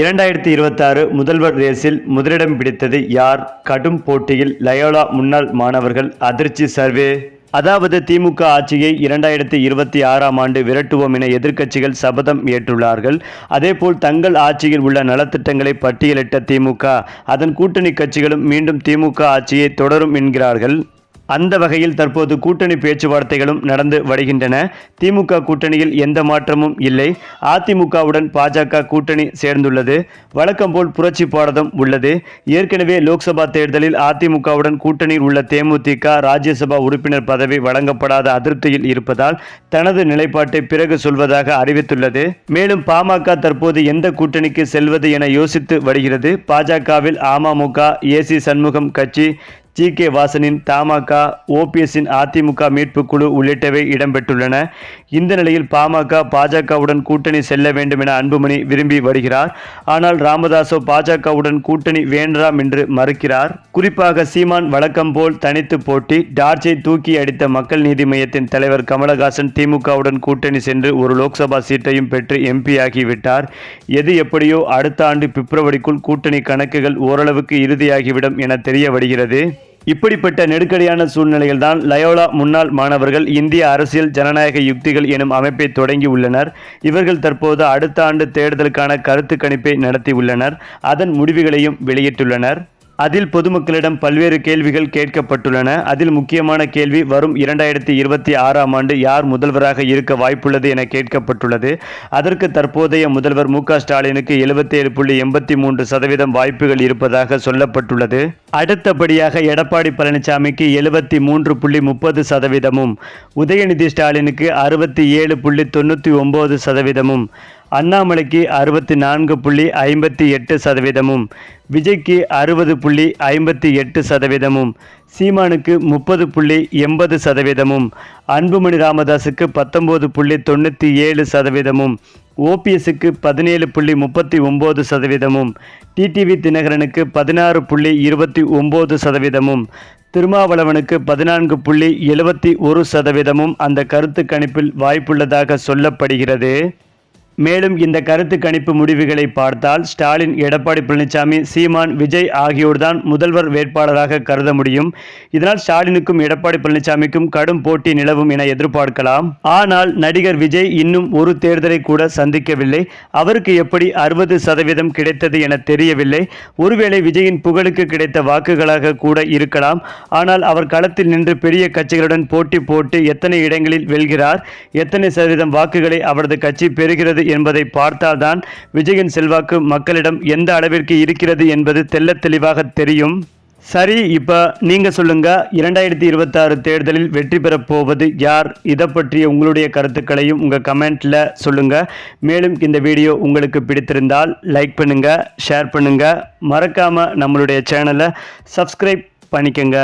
இரண்டாயிரத்தி இருபத்தாறு முதல்வர் ரேஸில் முதலிடம் பிடித்தது யார்? கடும் போட்டியில் லயோலா முன்னாள் மாணவர்கள் அதிர்ச்சி சர்வே. அதாவது திமுக ஆட்சியை இரண்டாயிரத்தி இருபத்தி ஆறாம் ஆண்டு விரட்டுவோம் என எதிர்க்கட்சிகள் சபதம் ஏற்றுள்ளார்கள். அதேபோல் தங்கள் ஆட்சியில் உள்ள நலத்திட்டங்களை பட்டியலிட்ட திமுக அதன் கூட்டணி கட்சிகளும் மீண்டும் திமுக ஆட்சியை தொடரும் என்கிறார்கள். அந்த வகையில் தற்போது கூட்டணி பேச்சுவார்த்தைகளும் நடந்து வருகின்றன. திமுக கூட்டணியில் எந்த மாற்றமும் இல்லை. அதிமுகவுடன் பாஜக கூட்டணி சேர்ந்துள்ளது. வழக்கம் போல் புரட்சி பாடதம் உள்ளது. ஏற்கனவே லோக்சபா தேர்தலில் அதிமுகவுடன் கூட்டணியில் உள்ள தேமுதிக ராஜ்யசபா உறுப்பினர் பதவி வழங்கப்படாத அதிருப்தியில் இருப்பதால் தனது நிலைப்பாட்டை பிறகு சொல்வதாக அறிவித்துள்ளது. மேலும் பாமக தற்போது எந்த கூட்டணிக்கு செல்வது என யோசித்து வருகிறது. பாஜகவில் அமமுக ஏசி சண்முகம் கட்சி ஜி கே வாசனின் தமாக ஓபிஎஸ்ஸின் அதிமுக மீட்புக் குழு உள்ளிட்டவை இடம்பெற்றுள்ளன. இந்த நிலையில் பாமக பாஜகவுடன் கூட்டணி செல்ல வேண்டும் என அன்புமணி விரும்பி வருகிறார். ஆனால் ராமதாசோ பாஜகவுடன் கூட்டணி வேண்டாம் என்று மறுக்கிறார். குறிப்பாக சீமான் வழக்கம் போல் தனித்து போட்டி டார்ச்சை தூக்கி அடித்த மக்கள் நீதி மையத்தின் தலைவர் கமலஹாசன் திமுகவுடன் கூட்டணி சென்று ஒரு லோக்சபா சீட்டையும் பெற்று எம்பி ஆகிவிட்டார். எது எப்படியோ அடுத்த ஆண்டு பிப்ரவரிக்குள் கூட்டணி கணக்குகள் ஓரளவுக்கு இறுதியாகிவிடும் என தெரிய வருகிறது. இப்படிப்பட்ட நெருக்கடியான சூழ்நிலையில் தான் லயோலா முன்னாள் மாணவர்கள் இந்திய அரசியல் ஜனநாயக யுக்திகள் எனும் அமைப்பை தொடங்கி உள்ளனர். இவர்கள் தற்போது அடுத்த ஆண்டு தேர்தலுக்கான கருத்து கணிப்பை நடத்தியுள்ளனர் அதன் முடிவுகளையும் வெளியிட்டுள்ளனர். அதில் பொதுமக்களிடம் பல்வேறு கேள்விகள் கேட்கப்பட்டுள்ளன. அதில் முக்கியமான கேள்வி வரும் இரண்டாயிரத்தி இருபத்தி ஆறாம் ஆண்டு யார் முதல்வராக இருக்க வாய்ப்புள்ளது என கேட்கப்பட்டுள்ளது. அதற்கு தற்போதைய முதல்வர் மு ஸ்டாலினுக்கு எழுபத்தி ஏழு புள்ளி எண்பத்தி மூன்று சதவீதம் வாய்ப்புகள் இருப்பதாக சொல்லப்பட்டுள்ளது. அடுத்தபடியாக எடப்பாடி பழனிசாமிக்கு எழுபத்தி மூன்று புள்ளி முப்பது சதவீதமும் உதயநிதி ஸ்டாலினுக்கு அறுபத்தி ஏழு புள்ளி தொண்ணூற்றி ஒம்பது சதவீதமும் அண்ணாமலைக்கு அறுபத்தி நான்கு புள்ளி ஐம்பத்தி எட்டு சதவீதமும் விஜய்க்கு அறுபது புள்ளி ஐம்பத்தி எட்டு சதவீதமும் சீமானுக்கு முப்பது புள்ளி எண்பது சதவீதமும் அன்புமணி ராமதாஸுக்கு பத்தொம்போது புள்ளி தொண்ணூற்றி ஏழு சதவீதமும் ஓபிஎஸ்க்கு பதினேழு புள்ளி முப்பத்தி ஒம்பது சதவீதமும் டிடிவி தினகரனுக்கு பதினாறு புள்ளி இருபத்தி ஒம்பது சதவீதமும் திருமாவளவனுக்கு பதினான்கு புள்ளி எழுபத்தி ஒரு சதவீதமும் அந்த கருத்து கணிப்பில் வாய்ப்புள்ளதாக சொல்லப்படுகிறது. மேலும் இந்த கருத்து கணிப்பு முடிவுகளை பார்த்தால் ஸ்டாலின் எடப்பாடி பழனிசாமி சீமான் விஜய் ஆகியோர்தான் முதல்வர் வேட்பாளராக கருத முடியும். இதனால் ஸ்டாலினுக்கும் எடப்பாடி பழனிசாமிக்கும் கடும் போட்டி நிலவும் என எதிர்பார்க்கலாம். ஆனால் நடிகர் விஜய் இன்னும் ஒரு தேர்தலை கூட சந்திக்கவில்லை. அவருக்கு எப்படி அறுபது சதவீதம் கிடைத்தது என தெரியவில்லை. ஒருவேளை விஜயின் புகழுக்கு கிடைத்த வாக்குகளாக கூட இருக்கலாம். ஆனால் அவர் களத்தில் நின்று பெரிய கட்சிகளுடன் போட்டி போட்டு எத்தனை இடங்களில் வெல்கிறார் எத்தனை சதவீதம் வாக்குகளை அவரது கட்சி பெறுகிறது என்பதை பார்த்தால்தான் விஜயின் செல்வாக்கு மக்களிடம் எந்த அளவிற்கு இருக்கிறது என்பது தெல்ல தெளிவாக தெரியும். சரி இப்போ நீங்கள் சொல்லுங்கள் இரண்டாயிரத்தி இருபத்தாறு தேர்தலில் வெற்றி பெறப் போவது யார்? இதை பற்றிய உங்களுடைய கருத்துக்களையும் உங்கள் கமெண்ட்டில் சொல்லுங்கள் மேலும் இந்த வீடியோ உங்களுக்கு பிடித்திருந்தால் லைக் பண்ணுங்கள் ஷேர் பண்ணுங்கள் மறக்காமல் நம்மளுடைய சேனலை சப்ஸ்கிரைப் பண்ணிக்கங்க.